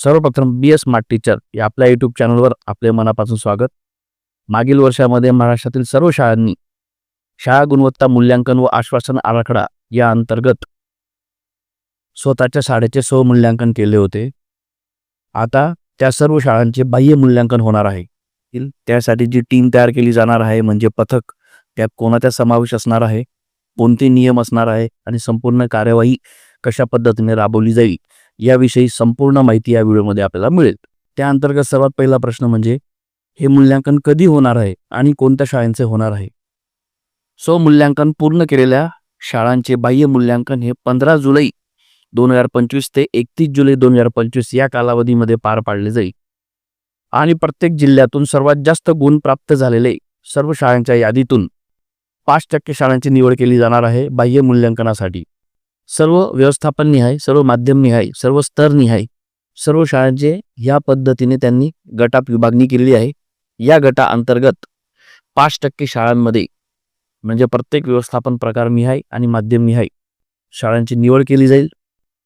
सर्वप्रथम बी S smart teacher या आपल्या युट्यूब चॅनलवर आपले मनापासून स्वागत. मागील वर्षामध्ये महाराष्ट्रातील सर्व शाळांनी शाळा गुणवत्ता मूल्यांकन व आश्वासन आराखडा या अंतर्गत स्वतःच्या शाळेचे स्वमूल्यांकन केले होते. आता त्या सर्व शाळांचे बाह्य मूल्यांकन होणार आहे. त्यासाठी जी टीम तयार केली जाणार आहे म्हणजे पथक त्यात कोणाचा समावेश असणार आहे कोणते नियम असणार आहे आणि संपूर्ण कार्यवाही कशा पद्धतीने राबवली जाईल याविषयी संपूर्ण माहिती या व्हिडिओमध्ये आपल्याला मिळेल. त्या अंतर्गत सर्वात पहिला प्रश्न म्हणजे हे मूल्यांकन कधी होणार आहे आणि कोणत्या शाळांचे होणार आहे? स्वमूल्यांकन पूर्ण केलेल्या शाळांचे बाह्य मूल्यांकन हे पंधरा जुलै दोन हजार पंचवीस ते एकतीस जुलै दोन हजार पंचवीस या कालावधीमध्ये पार पाडले जाईल. आणि प्रत्येक जिल्ह्यातून सर्वात जास्त गुण प्राप्त झालेले सर्व शाळांच्या यादीतून पाच टक्के शाळांची निवड केली जाणार आहे बाह्य मूल्यांकनासाठी. सर्व व्यवस्थापन निहाय सर्व माध्यम निहाय सर्व स्तर निहाय सर्व शाळांचे या पद्धतीने त्यांनी गटात विभागणी केलेली आहे. या गटा अंतर्गत पाच टक्के शाळांमध्ये म्हणजे प्रत्येक व्यवस्थापन प्रकार निहाय आणि माध्यम निहाय शाळांची निवड केली जाईल.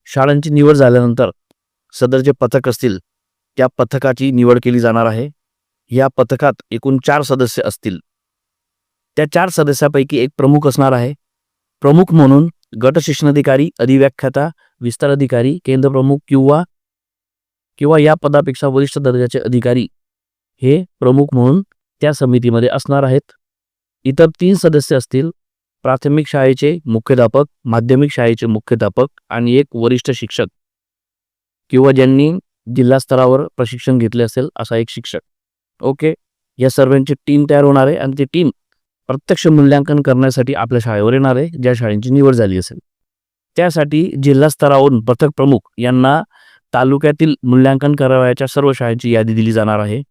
शाळांची निवड झाल्यानंतर सदर जे पथक असतील त्या पथकाची निवड केली जाणार आहे. या पथकात एकूण चार सदस्य असतील. त्या चार सदस्यापैकी एक प्रमुख असणार आहे. प्रमुख म्हणून गट शिक्षणाधिकारी अधिव्याख्याता विस्तार अधिकारी केंद्र प्रमुख किंवा किंवा या पदापेक्षा वरिष्ठ दर्जाचे अधिकारी हे प्रमुख म्हणून त्या समितीमध्ये असणार आहेत. इतर तीन सदस्य असतील प्राथमिक शाळेचे मुख्याध्यापक माध्यमिक शाळेचे मुख्याध्यापक आणि एक वरिष्ठ शिक्षक किंवा ज्यांनी जिल्हा स्तरावर प्रशिक्षण घेतले असेल असा एक शिक्षक. ओके? या सर्वांची टीम तयार होणार आहे आणि ती टीम प्रत्यक्ष मूल्यांकन करण्यासाठी आपल्या शाळेवर येणार आहे ज्या शाळेची निवड झाली असेल. त्यासाठी जिल्हा स्तरावरून पथक प्रमुख यांना तालुक्यातील मूल्यांकन करावयाच्या सर्व शाळांची यादी दिली जाणार आहे.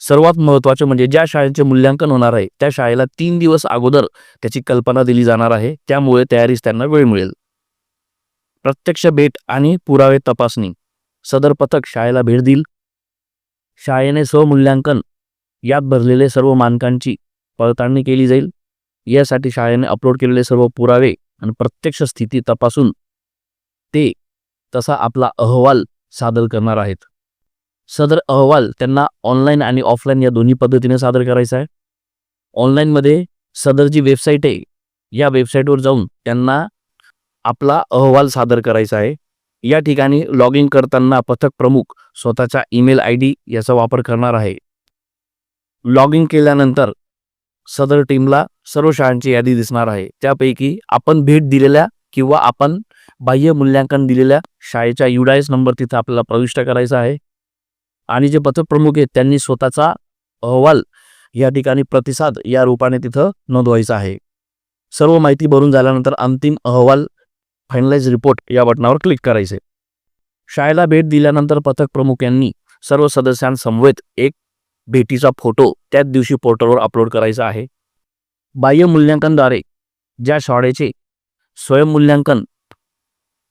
सर्वात महत्त्वाचे म्हणजे ज्या शाळेचे मूल्यांकन होणार आहे त्या शाळेला तीन दिवस अगोदर त्याची कल्पना दिली जाणार आहे. त्यामुळे तयारीस त्यांना वेळ मिळेल. प्रत्यक्ष भेट आणि पुरावे तपासणी. सदर पथक शाळेला भेट देईल. शाळेने स्वमूल्यांकन यात भरलेले सर्व मानकांची पडताळणी केली जाईल. यासाठी शाळेने अपलोड केलेले सर्व पुरावे आणि प्रत्यक्ष स्थिती तपासून ते तसा आपला अहवाल सादर करणार आहेत. सदर अहवाल त्यांना ऑनलाईन आणि ऑफलाईन या दोन्ही पद्धतीने सादर करायचा आहे. ऑनलाईनमध्ये सदर जी वेबसाईट आहे या वेबसाईटवर जाऊन त्यांना आपला अहवाल सादर करायचा आहे. या ठिकाणी लॉग इन करताना पथक प्रमुख स्वतःचा ईमेल आय डी याचा वापर करणार आहे. लॉग इन केल्यानंतर सदर टीमला सर्व शाळांची यादी दिसणार आहे. त्यापैकी आपण भेट दिलेल्या किंवा आपण बाह्य मूल्यांकन दिलेल्या शाळेच्या युडायस नंबर तिथं आपल्याला प्रविष्ट करायचा आहे. आणि जे पथक प्रमुख आहेत त्यांनी स्वतःचा अहवाल या ठिकाणी प्रतिसाद या रूपाने तिथं नोंदवायचा आहे. सर्व माहिती भरून झाल्यानंतर अंतिम अहवाल फायनलाइज रिपोर्ट या बटनावर क्लिक करायचे. शाळेला भेट दिल्यानंतर पथक प्रमुख यांनी सर्व सदस्यांसमवेत एक भेटीचा फोटो त्याच दिवशी पोर्टलवर अपलोड करायचा आहे. बाह्य मूल्यांकनद्वारे ज्या शाळेचे स्वयंमूल्यांकन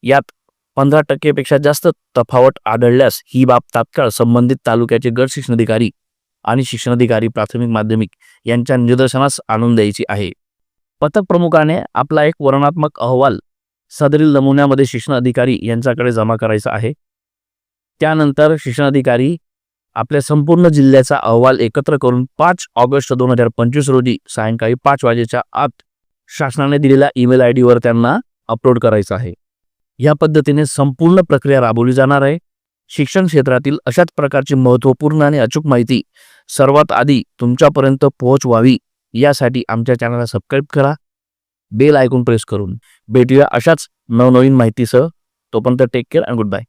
यात पंधरा टक्केपेक्षा जास्त तफावत आढळल्यास ही बाब तात्काळ संबंधित तालुक्याचे गट शिक्षणाधिकारी आणि शिक्षणाधिकारी प्राथमिक माध्यमिक यांच्या निदर्शनास आणून द्यायची आहे. पथक प्रमुखाने आपला एक वर्णनात्मक अहवाल सदरील नमुन्यामध्ये शिक्षण अधिकारी यांच्याकडे जमा करायचा आहे. त्यानंतर शिक्षणाधिकारी आपल्या संपूर्ण जिल्ह्याचा अहवाल एकत्र करून पाच ऑगस्ट दोन हजार पंचवीस रोजी सायंकाळी पाच वाजेच्या आत शासनाने दिलेल्या ईमेल आय डीवर त्यांना अपलोड करायचं आहे. या पद्धतीने संपूर्ण प्रक्रिया राबवली जाणार आहे. शिक्षण क्षेत्रातील अशाच प्रकारची महत्त्वपूर्ण आणि अचूक माहिती सर्वात आधी तुमच्यापर्यंत पोहोचवावी यासाठी आमच्या चॅनलला सबस्क्राईब करा. बेल ऐकून प्रेस करून भेटूया अशाच नवनवीन माहितीसह. तोपर्यंत take care and good bye